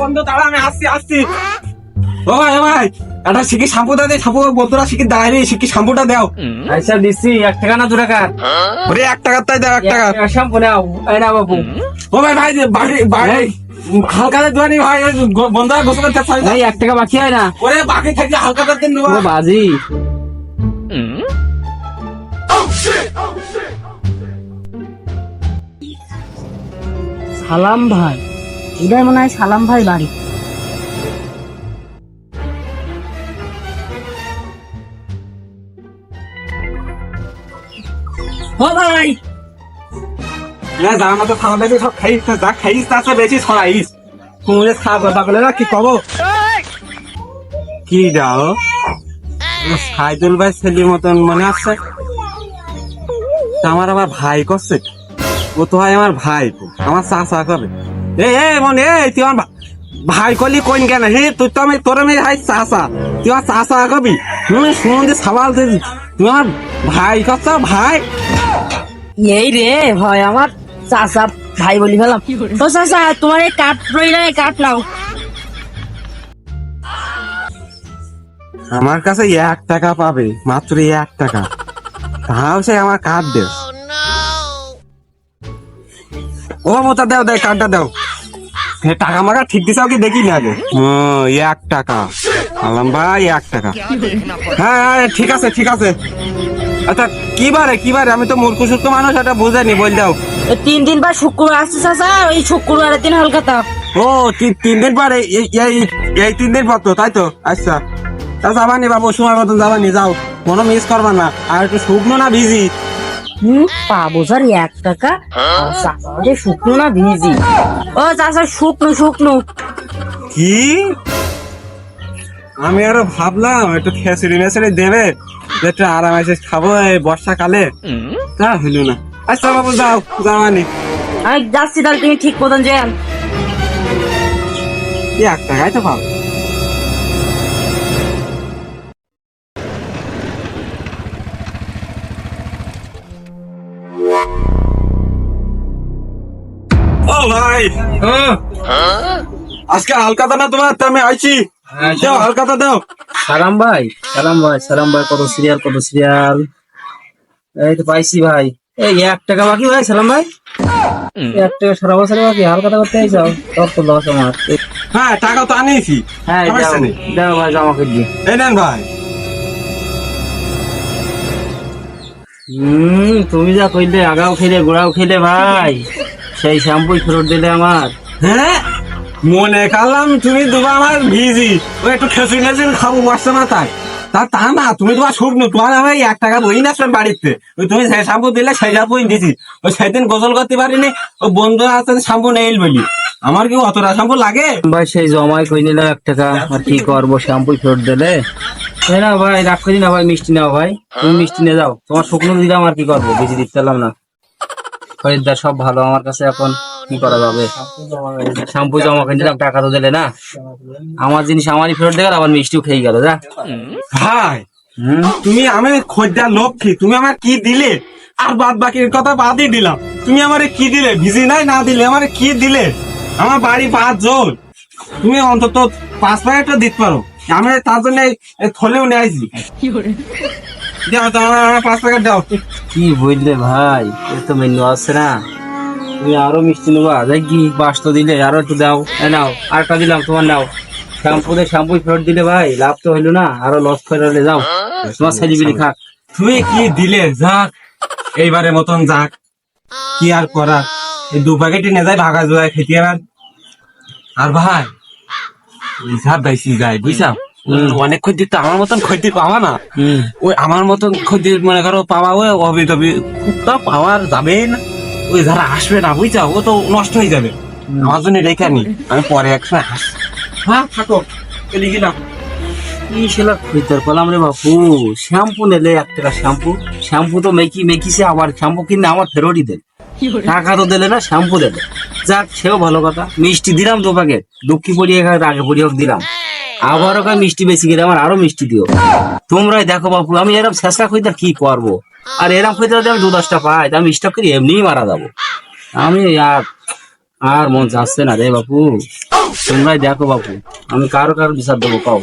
বন্ধু দাঁড়া আমি আসছি আসছি। ও ভাই ভাই একটা শিখি শ্যাম্পুটা দে শ্যাম্পু। বন্ধুরা দাঁড়িয়ে শিখি শ্যাম্পুটা দাও। আচ্ছা দিচ্ছি এক টাকা না দু টাকা? ওরে এক টাকার তাই দাও এক টাকা। শ্যাম্পু নাও এই না বাবু ও ভাই ভাই বাড়ি বাড়ি। হালকা দোয়ানি ভাই বন্ধুরা গোসল করতে চাই ভাই। এক টাকা বাকি হয় না। ওরে বাকি থেকে হালকা দিন ও বাজি। সালাম ভাই। এটাই মনে হয় সালাম ভাই বাড়ি। ও ভাই। না যার মতো খাওয়া দাওয়া সব খাইস না, যা খাইস তার চেয়ে বেশি ছড়াইস। তুমি খাওয়া কথা না কি কব? কি যাও সাইদুল ভাই ছেলের মতন মনে আছে? তা আমার আবার ভাই করছে? ও তো হয় আমার ভাই আমার চাচা করে এই মনে এই তুই আমার ভাই কলি কোন কেন? হে তুই তো আমি তোর আমি ভাই চাচা। তুই আমার চাচা কবি? তুমি শুনুন যে সবাল তুই আমার ভাই করছ ভাই। এই রে ভাই আমার চাচা ভাই বলি ফেলাম। তো চাচা তোমার এই কাঠ রইলে কাঠ নাও। আমার কাছে এক টাকা পাবে মাত্র এক টাকা। তাও সে আমার কার্ড দে ও মোতা দাও দেয় কার্ডটা দাও। টাকা মাকা ঠিক দিছাও কি দেখি না আগে এক টাকা। আলাম ভাই এক টাকা। হ্যাঁ হ্যাঁ ঠিক আছে ঠিক আছে। আচ্ছা কি বারে কি বারে? আমি তো মূর্খ সুস্থ মানুষ এটা বুঝাইনি বল দাও। তিন দিন পর শুক্রবার আসছে চাচা ওই শুক্রবারের দিন হালকাতা। ও তিন- দিন পরে এই তিন দিন পর তো তাই তো? আচ্ছা। তা যাবানি বাবু সময় মতন যাবানি যাও। কোনো মিস করবা না। আর একটু শুকনো না ভিজি হুম পাবো স্যার এক টাকা। শুকনো না ভিজি। ও চাচা শুকনো শুকনো। কি? আমি আরও ভাবলাম একটু খেসড়ি মেসড়ি দেবে যে একটু আরাম এসে খাব এই বর্ষাকালে। তা হইল না। আচ্ছা বাবু যাও যাবানি আমি। যাচ্ছি তাহলে তুমি ঠিক মতন এই এক টাকাই তো পাবো। ভাই। আজকে হালকাতা না তোমার? আমি আইছি। দাও হালকাতা দাও। সালাম ভাই সালাম ভাই সালাম ভাই কত সিরিয়াল কত সিরিয়াল এই তো পাইছি ভাই। এই এক টাকা বাকি ভাই সালাম ভাই। এক টাকা সারা বছর বাকি হালকাতা করতে যাও সব তো লস আমার। হ্যাঁ টাকা তো আনিয়েছি। হ্যাঁ। দাও ভাই আমাকে দিয়ে এই নেন ভাই। হম তুমি যা কইলে আগাও খেলে গোড়াও খেলে ভাই। সেই শ্যাম্পুই ফেরত দিলে আমার। হ্যাঁ? মনে করলাম তুমি দুবার আমার ভিজি। ওই একটু খেসি খেসি খাব বসছে না তাই তা তা না তুমি তোমার শুকনো তোমার আমি এক টাকা বই না আসলাম বাড়িতে। ওই তুমি সেই শ্যাম্পু দিলে সেই শ্যাম্পু দিছি। ওই সেদিন গোসল করতে পারিনি ওই বন্ধু আছে শ্যাম্পু নেইল বলি। আমার কি অতটা শ্যাম্পু লাগে? ভাই সেই জমাই কই নিলাম এক টাকা আর কি করব শ্যাম্পুই ফেরত দিলে? না ভাই রাগ করি না ভাই মিষ্টি নাও ভাই। তুমি মিষ্টি নিয়ে যাও। তোমার শুকনো দিলাম আর কি করব বেশি দিতে পারলাম না। খরিদ্দার সব ভালো আমার কাছে এখন কি করা যাবে? শ্যাম্পু জমা কিনে দিলাম টাকা তো দিলে না। আমার জিনিস আমারই ফেরত দেবে আবার মিষ্টিও খেয়ে গেল যা। ভাই তুমি আমি খরিদ্দার লক্ষ্মী তুমি আমার কি দিলে? আর বাদ বাকির কথা বাদই দিলাম। তুমি আমারে কি দিলে? ভিজি নাই না দিলে আমারে কি দিলে? আমার বাড়ি পাঁচ জন। তুমি অন্তত পাঁচ প্যাকেটটা দিতে পারো। আমি তার জন্য থলেও নিয়ে আইছি। দাও দাও আমার আমার পাঁচ প্যাকেট দাও। কি বুঝলে ভাই? এ তো মেনু আছে না। তুমি আরও মিষ্টি নেবা। যাই কি বাস তো দিলে আরও একটু দাও। এ নাও আরেকটা দিলাম তোমার নাও। শ্যাম্পু দিয়ে শ্যাম্পু ফেরত দিলে ভাই লাভ তো হইল না। আরও লস করে হলে যাও। তোমার ছেলিবিলি খাক। তুমি কি দিলে? যাক এইবারে মতন যাক। কি আর করা? এই দু প্যাকেটই নিয়ে যায় ভাগা জোড়ায় খেতে আর ভাই হিসাব বেশি যায় বুঝছাম অনেক ক্ষতি তো আমার মতন ক্ষতি পাওয়া না। ওই আমার মতন ক্ষতি মনে করো পাওয়া ওই হবি তবি তা পাওয়ার যাবে না। ওই যারা আসবে না বুঝছা? ও তো নষ্ট হয়ে যাবে। আমার জন্য রেখে নি। আমি পরে একসময় আসি হ্যাঁ থাকো। চলে গেলাম কি সেলা খইতার পেলাম রে বাপু। শ্যাম্পু নিলে এক টাকা শ্যাম্পু। শ্যাম্পু তো মেকি মেকিছে আবার শ্যাম্পু কিনে আমার ফেরতই দেন টাকা তো দিলে না শ্যাম্পু দিলে যাক সেও ভালো কথা। মিষ্টি দিলাম দু প্যাকেট দুঃখী পড়িয়ে আগে পড়িয়ে দিলাম। আবারও খাই মিষ্টি বেশি গেলে আমার আরও মিষ্টি দিও। তোমরাই দেখো বাপু, আমি এরকম শেষা খুঁজতে কি করব? আর এরকম খুঁজতে যদি আমি দু দশটা পাই আমি স্টক করি, এমনিই মারা যাব। আমি আর আর মন যাচ্ছে না রে বাপু। তোমরাই দেখো বাপু, আমি কারও কারও বিচার দেবো পাও